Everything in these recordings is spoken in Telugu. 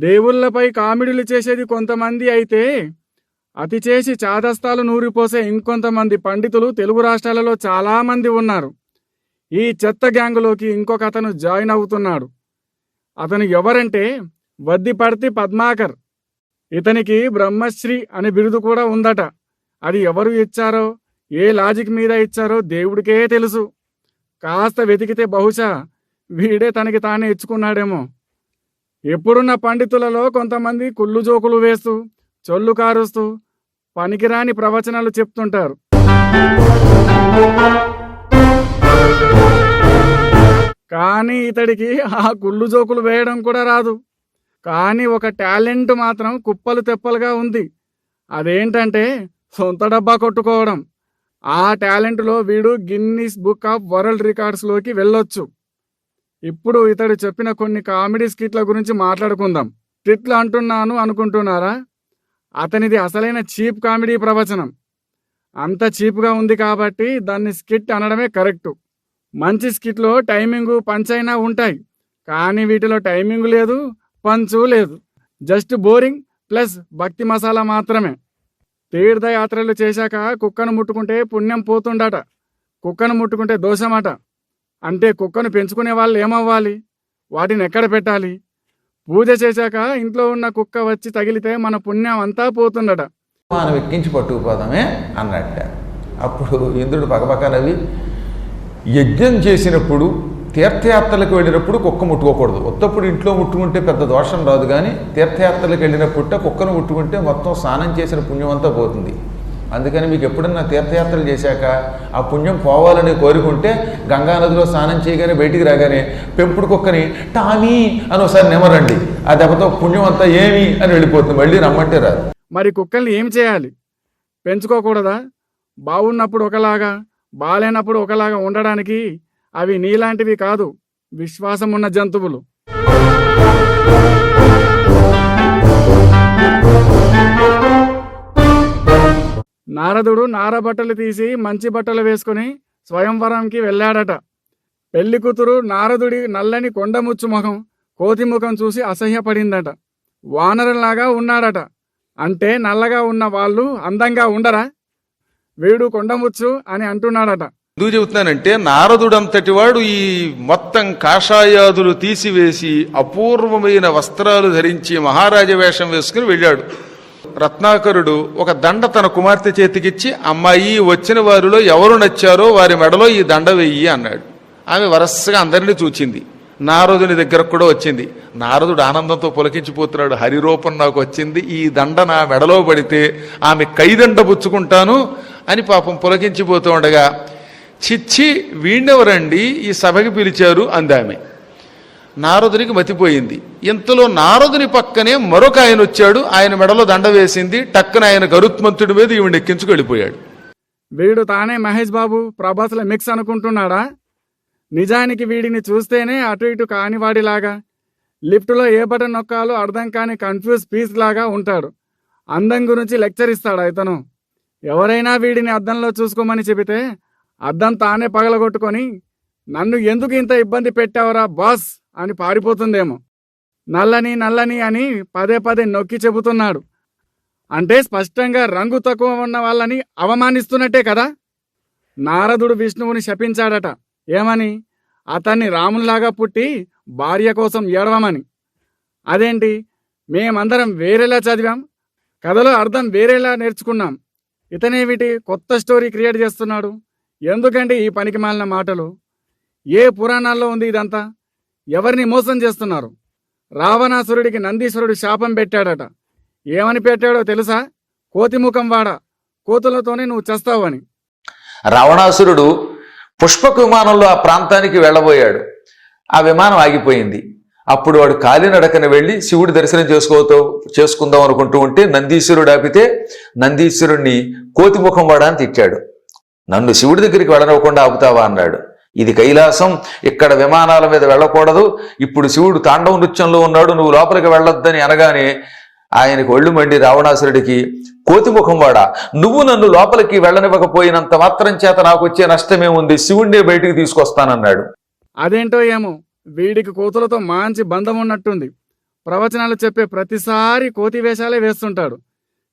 దేవుళ్ళపై కామెడీలు చేసేది కొంతమంది అయితే అతి చేసి చాదస్తాలు నూరిపోసే ఇంకొంతమంది పండితులు తెలుగు రాష్ట్రాలలో చాలామంది ఉన్నారు. ఈ చెత్త గ్యాంగులోకి ఇంకొక అతను జాయిన్ అవుతున్నాడు. అతను ఎవరంటే వద్దిపర్తి పద్మాకర్. ఇతనికి బ్రహ్మశ్రీ అనే బిరుదు కూడా ఉందట. అది ఎవరు ఇచ్చారో ఏ లాజిక్ మీద ఇచ్చారో దేవుడికే తెలుసు. కాస్త వెతికితే బహుశా వీడే తనకి తానే ఇచ్చుకున్నాడేమో. ఎప్పుడున్న పండితులలో కొంతమంది కుళ్ళు జోకులు వేస్తూ చొల్లు కారుస్తూ పనికిరాని ప్రవచనాలు చెప్తుంటారు. కానీ ఇతడికి ఆ కుళ్ళు జోకులు వేయడం కూడా రాదు. కానీ ఒక టాలెంట్ మాత్రం కుప్పలు తెప్పలుగా ఉంది. అదేంటంటే సొంత డబ్బా కొట్టుకోవడం. ఆ టాలెంట్లో వీడు గిన్నీస్ బుక్ ఆఫ్ వరల్డ్ రికార్డ్స్లోకి వెళ్ళొచ్చు. ఇప్పుడు ఇతడు చెప్పిన కొన్ని కామెడీ స్కిట్ల గురించి మాట్లాడుకుందాం. స్కిట్లు అంటున్నాను అనుకుంటున్నారా? అతనిది అసలైన చీప్ కామెడీ ప్రవచనం. అంత చీప్గా ఉంది కాబట్టి దాన్ని స్కిట్ అనడమే కరెక్టు. మంచి స్కిట్లో టైమింగు పంచ్ అయినా ఉంటాయి. కానీ వీటిలో టైమింగ్ లేదు పంచు లేదు. జస్ట్ బోరింగ్ ప్లస్ భక్తి మసాలా మాత్రమే. తీర్థయాత్రలు చేశాక కుక్కను ముట్టుకుంటే పుణ్యం పోతుండట కుక్కను ముట్టుకుంటే దోషమట. అంటే కుక్కను పెంచుకునే వాళ్ళు ఏమవ్వాలి? వాటిని ఎక్కడ పెట్టాలి? పూజ చేశాక ఇంట్లో ఉన్న కుక్క వచ్చి తగిలితే మన పుణ్యం అంతా పోతుందట. మనం ఎక్కించి పట్టుకుపోదామే అన్నట్ట. అప్పుడు ఇంద్రుడు పగపకనవి యజ్ఞం చేసినప్పుడు తీర్థయాత్రలకు వెళ్ళినప్పుడు కుక్క ముట్టుకోకూడదు. ఉత్తప్పుడు ఇంట్లో ముట్టుకుంటే పెద్ద దోషం రాదు కానీ తీర్థయాత్రలకు వెళ్ళినప్పుడు కుక్కను ముట్టుకుంటే మొత్తం స్నానం చేసిన పుణ్యం అంతా పోతుంది. అందుకని మీకు ఎప్పుడన్నా తీర్థయాత్రలు చేశాక ఆ పుణ్యం పోవాలని కోరుకుంటే గంగానదిలో స్నానం చేయగానే బయటికి రాగానే పెంపుడు కుక్కని టామీ అని ఒకసారి నిమరండి. ఆ దెబ్బతో పుణ్యం అంతా ఏమి అని వెళ్ళిపోతుంది. మళ్ళీ రమ్మంటే రాదు. మరి కుక్కల్ని ఏం చేయాలి? పెంచుకోకూడదా? బాగున్నప్పుడు ఒకలాగా బాలేనప్పుడు ఒకలాగా ఉండడానికి అవి నీలాంటివి కాదు విశ్వాసం ఉన్న జంతువులు. నారదుడు నార బట్టలు తీసి మంచి బట్టలు వేసుకుని స్వయంవరంకి వెళ్ళాడట. పెళ్ళి కూతురు నారదుడి నల్లని కొండముచ్చు ముఖం కోతి ముఖం చూసి అసహ్యపడిందట. వానరంలాగా ఉన్నాడట. అంటే నల్లగా ఉన్న వాళ్ళు అందంగా ఉండరా? వీడు కొండముచ్చు అని అంటున్నాడట. ఎందుకు చెబుతున్నానంటే నారదుడంతటి వాడు ఈ మొత్తం కాషాయాదులు తీసివేసి అపూర్వమైన వస్త్రాలు ధరించి మహారాజ వేషం వేసుకుని వెళ్ళాడు. రత్నాకరుడు ఒక దండ తన కుమార్తె చేతికిచ్చి అమ్మాయి వచ్చిన వారిలో ఎవరు నచ్చారో వారి మెడలో ఈ దండ వెయ్యి అన్నాడు. ఆమె వరసగా అందరినీ చూచింది. నారదుని దగ్గరకు కూడా వచ్చింది. నారదుడు ఆనందంతో పులకించిపోతున్నాడు. హరిరూపం నాకు వచ్చింది. ఈ దండ నా మెడలో పడితే ఆమె కైదండ పుచ్చుకుంటాను అని పాపం పులకించిపోతూ ఉండగా చిచ్చి వీణెవరండి ఈ సభకి పిలిచారు అందామె. నారదునికి మతిపోయింది. ఇంతలో నారదుని పక్కనే మరొక ఆయన వచ్చాడు. ఆయన మెడలో దండ వేసింది. టక్కున ఆయన గరుత్మంతుడి మీద ఈవిడ ఎక్కించుకు వెళ్ళిపోయాడు. వీడు తానే మహేష్ బాబు ప్రభాస్లో మిక్స్ అనుకుంటున్నాడా? నిజానికి వీడిని చూస్తేనే అటు ఇటు కానివాడిలాగా లిఫ్ట్లో ఏ బటన్ నొక్కాలో అర్థం కాని కన్ఫ్యూజ్ పీస్ లాగా ఉంటాడు. అందం గురించి లెక్చర్ ఇస్తాడు ఇతను? ఎవరైనా వీడిని అద్దంలో చూసుకోమని చెబితే అద్దం తానే పగలగొట్టుకొని నన్ను ఎందుకు ఇంత ఇబ్బంది పెట్టావరా బాస్? అని పారిపోతుందేమో. నల్లని నల్లని అని పదే పదే నొక్కి చెబుతున్నాడు. అంటే స్పష్టంగా రంగు తక్కువ ఉన్న వాళ్ళని అవమానిస్తున్నట్టే కదా? నారదుడు విష్ణువుని శపించాడట. ఏమని? అతన్ని రామునిలాగా పుట్టి భార్య కోసం ఏడవమని. అదేంటి? మేమందరం వేరేలా చదివాం? కథలో అర్థం వేరేలా నేర్చుకున్నాం. ఇతనేమిటి? కొత్త స్టోరీ క్రియేట్ చేస్తున్నాడు. ఎందుకండి ఈ పనికి మాలిన మాటలు? ఏ పురాణాల్లో ఉంది ఇదంతా? ఎవరిని మోసం చేస్తున్నారు? రావణాసురుడికి నందీశ్వరుడు శాపం పెట్టాడట. ఏమని పెట్టాడో తెలుసా? కోతిముఖం వాడ కోతులతోనే నువ్వు చేస్తావు అని. రావణాసురుడు పుష్పక విమానంలో ఆ ప్రాంతానికి వెళ్ళబోయాడు. ఆ విమానం ఆగిపోయింది. అప్పుడు వాడు కాలినడకన వెళ్ళి శివుడి దర్శనం చేసుకోతో చేసుకుందాం అనుకుంటూ ఉంటే నందీశ్వరుడు ఆపితే నందీశ్వరుణ్ణి కోతిముఖం అని తిట్టాడు. నన్ను శివుడి దగ్గరికి వెళ్ళనివ్వకుండా ఆపుతావా అన్నాడు. ఇది కైలాసం. ఇక్కడ విమానాల మీద వెళ్ళకూడదు. ఇప్పుడు శివుడు తాండవ నృత్యంలో ఉన్నాడు. నువ్వు లోపలికి వెళ్ళొద్దని అనగానే ఆయనకు ఒళ్ళు మండి రావణాసురుడికి కోతిముఖం వాడా నువ్వు నన్ను లోపలికి వెళ్ళనివ్వకపోయినంత మాత్రం చేత నాకు వచ్చే నష్టమేముంది శివుణ్ణే బయటికి తీసుకొస్తానన్నాడు. అదేంటో ఏమో వీడికి కోతులతో మంచి బంధం ఉన్నట్టుంది ప్రవచనాలు చెప్పే ప్రతిసారి కోతి వేషాలే వేస్తుంటాడు.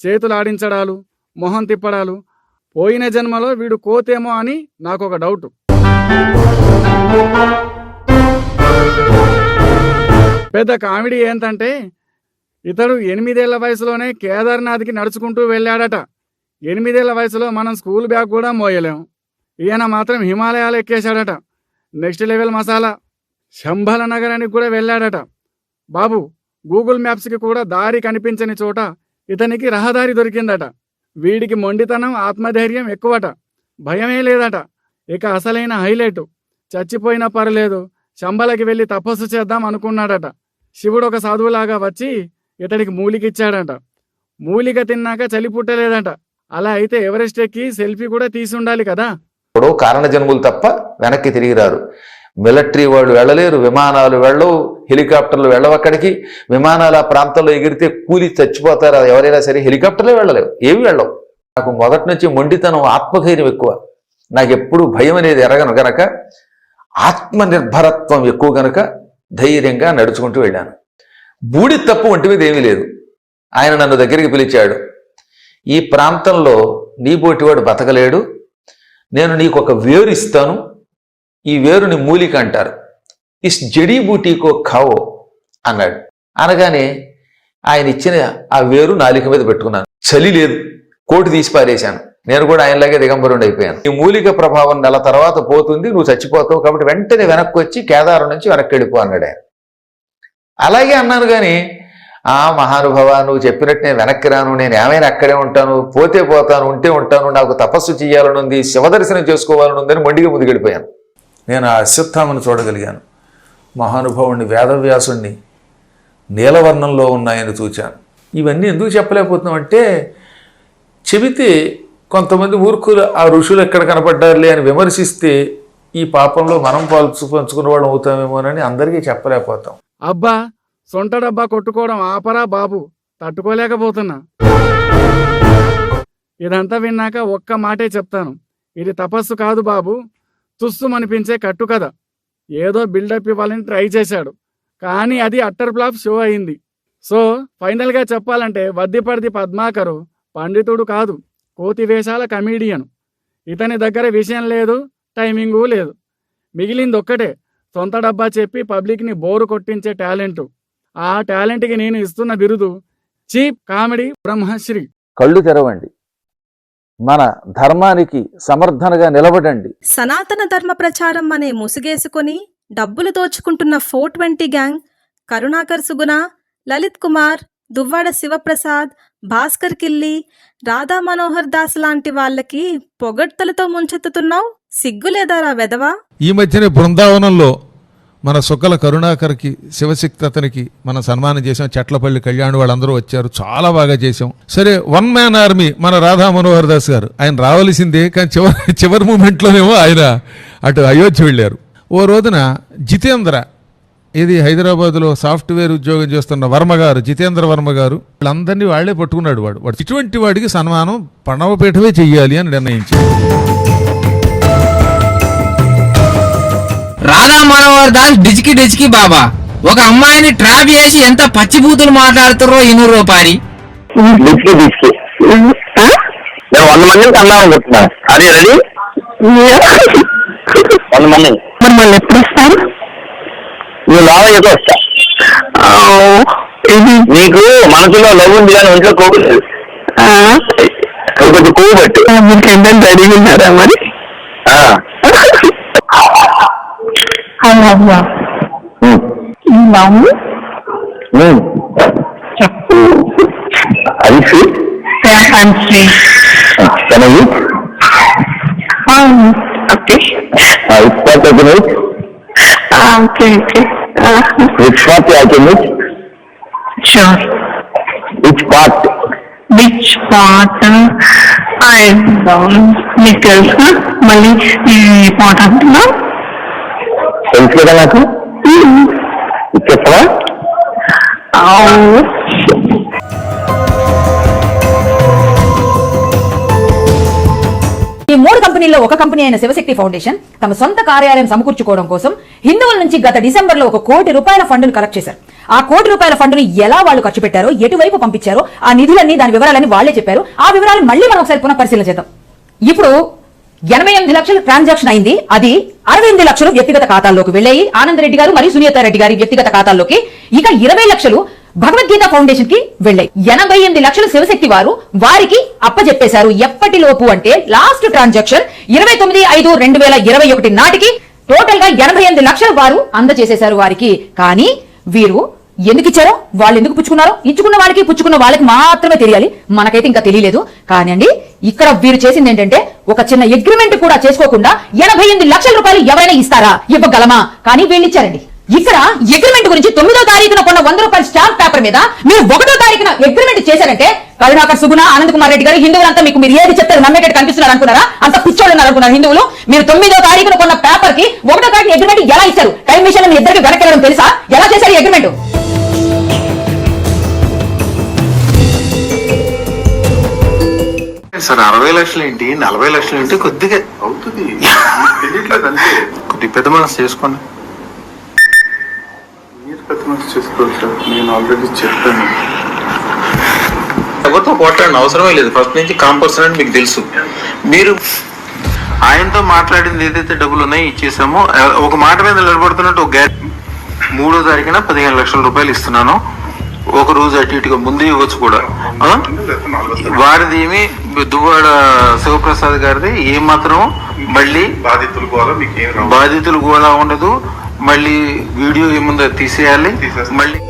చేతులు ఆడించడాలు మొహం తిప్పడాలు. పోయిన జన్మలో వీడు కోతేమో అని నాకు ఒక డౌట్. పెద్ద కామెడీ ఏంటంటే ఇతడు ఎనిమిదేళ్ళ వయసులోనే కేదార్నాథ్కి నడుచుకుంటూ వెళ్ళాడట. ఎనిమిదేళ్ళ వయసులో మనం స్కూల్ బ్యాగ్ కూడా మోయలేం. ఈయన మాత్రం హిమాలయాలు ఎక్కేశాడట. Next level masala. శంభల నగరానికి కూడా వెళ్ళాడట. బాబు గూగుల్ మ్యాప్స్కి కూడా దారి కనిపించని చోట ఇతనికి రహదారి దొరికిందట. వీడికి మొండితనం ఆత్మధైర్యం ఎక్కువట. భయమే లేదట. ఇక అసలైన హైలైట్. చచ్చిపోయినా పర్లేదు శంబలకి వెళ్ళి తపస్సు చేద్దాం అనుకున్నాడట. శివుడు ఒక సాధువులాగా వచ్చి ఇతడికి మూలికిచ్చాడట. మూలిక తిన్నాక చలి పుట్టలేదట. అలా అయితే ఎవరెస్ట్ ఎక్కి సెల్ఫీ కూడా తీసి ఉండాలి కదా? ఇప్పుడు కారణ జన్ములు తప్ప వెనక్కి తిరిగి రారు. మిలిటరీ వాళ్ళు వెళ్ళలేరు విమానాలు వెళ్ళవు హెలికాప్టర్లు వెళ్ళవు అక్కడికి. విమానాలు ఆ ప్రాంతంలో ఎగిరితే కూలి చచ్చిపోతారు. ఎవరైనా సరే హెలికాప్టర్లే వెళ్ళలేవు ఏవి వెళ్ళవు. నాకు మొదటి నుంచి మొండితనం ఆత్మధైర్యం ఎక్కువ. నాకు ఎప్పుడు భయం అనేది ఎరగను. గనక ఆత్మనిర్భరత్వం ఎక్కువ గనక ధైర్యంగా నడుచుకుంటూ వెళ్ళాను. బూడి తప్పు ఒంటి మీద ఏమీ లేదు. ఆయన నన్ను దగ్గరికి పిలిచాడు. ఈ ప్రాంతంలో నీబోటివాడు బతకలేడు. నేను నీకు ఒక వేరు ఇస్తాను. ఈ వేరుని మూలిక అంటారు. ఇస్ జడీ బూటీకో ఖావో అన్నాడు. అనగానే ఆయన ఇచ్చిన ఆ వేరు నాలిక మీద పెట్టుకున్నాను. చలి లేదు. కోటు తీసి పారేశాను. నేను కూడా ఆయనలాగే దిగంబరుండి అయిపోయాను. ఈ మూలిక ప్రభావం నెల తర్వాత పోతుంది నువ్వు చచ్చిపోతావు కాబట్టి వెంటనే వెనక్కి వచ్చి కేదారం నుంచి వెనక్కి వెళ్ళిపో అన్నాడు ఆయన. అలాగే అన్నాను కానీ ఆ మహానుభవ నువ్వు చెప్పినట్టు నేను వెనక్కి రాను నేను ఏమైనా అక్కడే ఉంటాను పోతే పోతాను ఉంటే ఉంటాను నాకు తపస్సు చేయాలని ఉంది శివదర్శనం చేసుకోవాలని ఉందని మొండిగా ముందుకెళ్ళిపోయాను నేను ఆ అశ్వత్థామను చూడగలిగాను. మహానుభావుణ్ణి వేదవ్యాసుణ్ణి నీలవర్ణంలో ఉన్నాయని చూచాను. ఇవన్నీ ఎందుకు చెప్పలేకపోతున్నాం అంటే చెబితే కొంతమంది మూర్ఖులు ఆ ఋషులు ఎక్కడ కనపడ్డారులే అని విమర్శిస్తే ఈ పాపంలో మనం పాల్చు పంచుకున్న వాళ్ళం అవుతామేమోనని అందరికీ చెప్పలేకపోతాం. అబ్బా సొంట డబ్బా కొట్టుకోవడం ఆపరా బాబు తట్టుకోలేకపోతున్నా. ఇదంతా విన్నాక ఒక్క మాటే చెప్తాను. ఇది తపస్సు కాదు బాబు తుస్సుమనిపించే కట్టు కథ. ఏదో బిల్డప్ ఇవ్వాలని ట్రై చేశాడు కానీ అది అట్టర్ ఫ్లాప్ షో అయింది. సో ఫైనల్గా చెప్పాలంటే వద్దిపడిది పద్మాకరు పండితుడు కాదు. కోతి వేషాల కమీడియన్. ఇతని దగ్గర విషయం లేదు టైమింగు లేదు. మిగిలింది ఒక్కటే సొంత డబ్బా చెప్పి పబ్లిక్ని బోరు కొట్టించే టాలెంట్. ఆ టాలెంట్కి నేను ఇస్తున్న బిరుదు చీప్ కామెడీ బ్రహ్మశ్రీ. కళ్ళు తెరవండి. మన ధర్మానికి సమర్థనగా నిలబడండి. సనాతన ధర్మ ప్రచారం అనే ముసుగేసుకొని డబ్బులు దోచుకుంటున్న four twenty gang Karunakar Suguna Lalit Kumar Duvvada Sivaprasad Bhaskar Killi Radha Manohar Das లాంటి వాళ్ళకి పొగడ్తలతో ముంచెత్తుతున్నావు? సిగ్గులేదారా వెదవా? ఈ మధ్యనే బృందావనంలో మన సుకల కరుణాకర్కి శివశక్తి అతనికి మనం సన్మానం చేసాం చెట్లపల్లి కళ్యాణ్ వాళ్ళందరూ వచ్చారు. చాలా బాగా చేసాం సరే వన్ మ్యాన్ ఆర్మీ మన రాధా మనోహర్ దాస్ గారు. ఆయన రావాల్సిందే కానీ చివరి చివరి మూమెంట్లోనేమో ఆయన అటు అయోధ్య వెళ్ళారు. ఓ రోజున జితేంద్ర ఇది హైదరాబాద్లో సాఫ్ట్వేర్ ఉద్యోగం చేస్తున్న వర్మ గారు జితేంద్ర వర్మ గారు. వాళ్ళందరినీ వాళ్ళే పట్టుకున్నాడు వాడు. వాడు ఇటువంటి వాడికి సన్మానం పణవపీఠమే చెయ్యాలి అని నిర్ణయించాడు రాధా మనోహర్ దాస్ డిచికి డిచికి బాబా. ఒక అమ్మాయిని ట్రాప్ చేసి ఎంత పచ్చిబూతులు మాట్లాడుతారో ఇను రూపారి డిస్కి డిస్కి నేను వంద మందిని కన్నా అనుకుంటున్నా అదే రెడీ వంద మంది. మరి మళ్ళీ ఎప్పుడు వస్తాను నువ్వు వస్తా. ఇది నీకు మనసులో లవ్ ఉంది కానీ ఒంట్లో కొవ్వు లేదు. కొంచెం పట్టు. మీకు ఏంటంటే ఉన్నారా మరి? అది I eat? Um, okay. Uh, which part I can eat? Uh, okay, okay. Uh, which part I can eat? Sure. Which part? Which part? I don't మీకు తెలుసా మళ్ళీ ఈ పాట అంటున్నా తెలుసు కదా నాకు చెప్పరా ఈ మూడు ఒక కంపెనీ అయిన శివశక్తి ఫౌండేషన్ తమ సొంత కార్యాలయం సమకూర్చుకోవడం కోసం హిందువుల నుంచి గత డిసెంబర్లో ఒక కోటి రూపాయల ఫండ్ను కలెక్ట్ చేశారు. ఆ కోటి రూపాయల ఫండ్ను ఎలా వాళ్ళు ఖర్చు పెట్టారో ఎటువైపు పంపించారో ఆ నిధులన్నీ దాని వివరాలని వాళ్ళే చెప్పారు. ఆ వివరాలు మళ్ళీ మనం ఒకసారి పునః పరిశీలన చేద్దాం. ఇప్పుడు ఎనభై ఎనిమిది లక్షల ట్రాన్సాక్షన్ అయింది. అది అరవై ఎనిమిది లక్షలు వ్యక్తిగత ఖాతాల్లోకి వెళ్ళాయి. ఆనంద్ రెడ్డి గారు మరియు సునీత రెడ్డి గారి వ్యక్తిగత ఖాతాల్లోకి. ఇక ఇరవై లక్షలు భగవద్గీత ఫౌండేషన్కి వెళ్ళాయి. ఎనభై ఎనిమిది లక్షల శివశక్తి వారు వారికి అప్పజెప్పేశారు. ఎప్పటిలోపు అంటే లాస్ట్ ట్రాన్సాక్షన్ ఇరవై తొమ్మిది ఐదు రెండు వేల ఇరవై ఒకటి నాటికి టోటల్గా ఎనభై ఎనిమిది లక్షలు వారు అందజేసేశారు వారికి. కానీ వీరు ఎందుకు ఇచ్చారో వాళ్ళు ఎందుకు పుచ్చుకున్నారో ఇచ్చుకున్న వాళ్ళకి పుచ్చుకున్న వాళ్ళకి మాత్రమే తెలియాలి. మనకైతే ఇంకా తెలియలేదు. కానివ్వండి అండి ఇక్కడ వీరు చేసింది ఏంటంటే ఒక చిన్న అగ్రిమెంట్ కూడా చేసుకోకుండా ఎనభై ఎనిమిది లక్షల రూపాయలు ఎవరైనా ఇస్తారా? ఇవ్వగలమా? కానీ వీళ్ళు ఇచ్చారండి. ఇక్కడ అగ్రిమెంట్ గురించి తొమ్మిదో తారీఖున కొన్న వంద రూపాయల స్టాంప్ పేపర్ మీద మీరు ఒకటో తారీఖున అగ్రిమెంట్ చేశారంటే కరుణాకర్ సుగుణ ఆనంద్ కుమార్ రెడ్డి గారు హిందువులంతా మీకు మీరు ఏది చెప్తారు నమ్మేటట్టు కనిపిస్తున్నారు అనుకున్నారా? అంత పిచ్చోళ్ళు అనుకున్నారు హిందువులు. మీరు తొమ్మిదో తారీఖున కొన్న పేపర్కి ఒకటో తారీఖు అగ్రిమెంట్ ఎలా ఇచ్చారు? టైం మిషన్ మీ ఇద్దరికి వెనకెళ్ళడం తెలుసా? ఎలా చేశారు అగ్రిమెంట్ సార్ అరవై లక్షలు ఏంటి? నలభై లక్షలు ఏంటి? కొద్దిగా అవుతుంది. కొద్ది పెద్ద మనసు చేసుకోండి. చేసుకోవాలి సార్ నేను ఆల్రెడీ చెప్పాను ఎవరితో పోట్లాడిన అవసరమే లేదు. ఫస్ట్ నుంచి కాంపల్సరీ అని మీకు తెలుసు. మీరు ఆయనతో మాట్లాడింది ఏదైతే డబ్బులు ఉన్నాయో ఇచ్చేసామో ఒక మాట మీద నిలబడుతున్నట్టు ఒక గ్యారె మూడో తారీఖున పదిహేను లక్షల రూపాయలు ఇస్తున్నాను. ఒక రోజు అటు ఇటుగా ముందు ఇవ్వచ్చు కూడా? వారిది ఏమి? దువ్వాడ శివప్రసాద్ గారిది ఏ మాత్రం మళ్ళీ బాధితులు కూడా ఉండదు. మళ్ళీ వీడియో ఏముందో తీసేయాలి. మళ్ళీ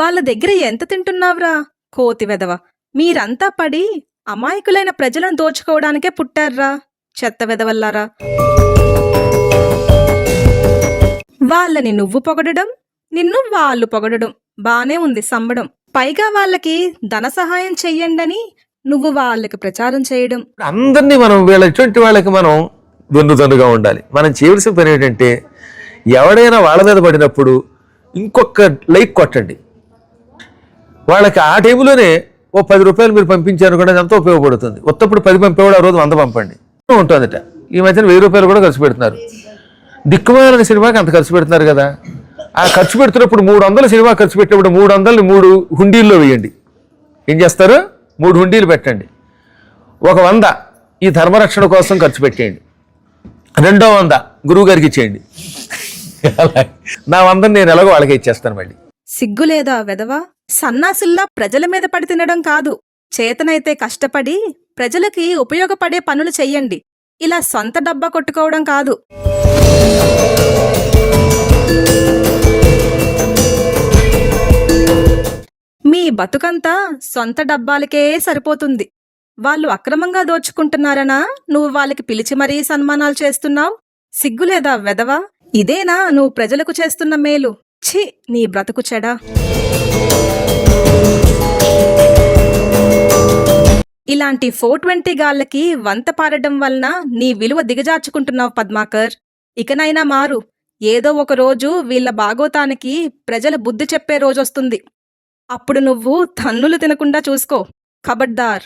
వాళ్ళ దగ్గర ఎంత తింటున్నావురా? కోతి వెదవ మీరంతా పడి అమాయకులైన ప్రజలను దోచుకోవడానికే పుట్టారా చెత్త వెదవల్లారా వాళ్ళని నువ్వు పొగడడం నిన్ను వాళ్ళు పొగడడం బానే ఉంది సంబడం. పైగా వాళ్ళకి ధన సహాయం చెయ్యండని నువ్వు వాళ్ళకి ప్రచారం చేయడం. అందరినీ మనం వీళ్ళ ఇటువంటి వాళ్ళకి మనం దొన్నుదన్నుగా ఉండాలి. మనం చేయవలసిన పని ఏంటంటే ఎవడైనా వాళ్ళ మీద పడినప్పుడు ఇంకొక లైక్ కొట్టండి. వాళ్ళకి ఆ టైంలోనే ఓ పది రూపాయలు మీరు పంపించారు కూడా ఎంతో ఉపయోగపడుతుంది. ఉత్తప్పుడు పది పంపేవాడు ఆ రోజు వంద పంపండి. ఉంటుందట. ఈ మధ్యన వెయ్యి రూపాయలు కూడా ఖర్చు పెడుతున్నారు. దిక్కుమాలని సినిమాకి అంత ఖర్చు పెడుతున్నారు కదా. ఆ ఖర్చు పెడుతున్నప్పుడు మూడు వందల సినిమా ఖర్చు పెట్టినప్పుడు మూడు వందలు మూడు హుండీల్లో వేయండి. ఏం చేస్తారు? మూడు హుండీలు పెట్టండి. ఒక వంద ఈ ధర్మరక్షణ కోసం ఖర్చు పెట్టేయండి. రెండో వంద గురువు గారికి ఇచ్చేయండి. నా వందని నేను ఎలాగో వాళ్ళకి ఇచ్చేస్తాను మళ్ళీ. సిగ్గులేదా వెదవా సన్నాసుల్లా ప్రజల మీద పడి తినడం కాదు. చేతనైతే కష్టపడి ప్రజలకి ఉపయోగపడే పనులు చెయ్యండి. ఇలా సొంత డబ్బా కొట్టుకోవడం కాదు. మీ బతుకంతా సొంత డబ్బాలకే సరిపోతుంది. వాళ్ళు అక్రమంగా దోచుకుంటున్నారనా? నువ్వు వాళ్ళకి పిలిచి మరీ సన్మానాలు చేస్తున్నావు? సిగ్గులేదా వెదవా ఇదేనా నువ్వు ప్రజలకు చేస్తున్న మేలు? ఛీ నీ బ్రతుకు చెడా. ఇలాంటి ఫోర్ ట్వంటీ గాళ్ళకి వంత పారడం వలన నీ విలువ దిగజార్చుకుంటున్నావు పద్మాకర్. ఇకనైనా మారు. ఏదో ఒక రోజు వీళ్ళ బాగోతానికి ప్రజల బుద్ధి చెప్పే రోజొస్తుంది. అప్పుడు నువ్వు తన్నులు తినకుండా చూసుకో. ఖబర్దార్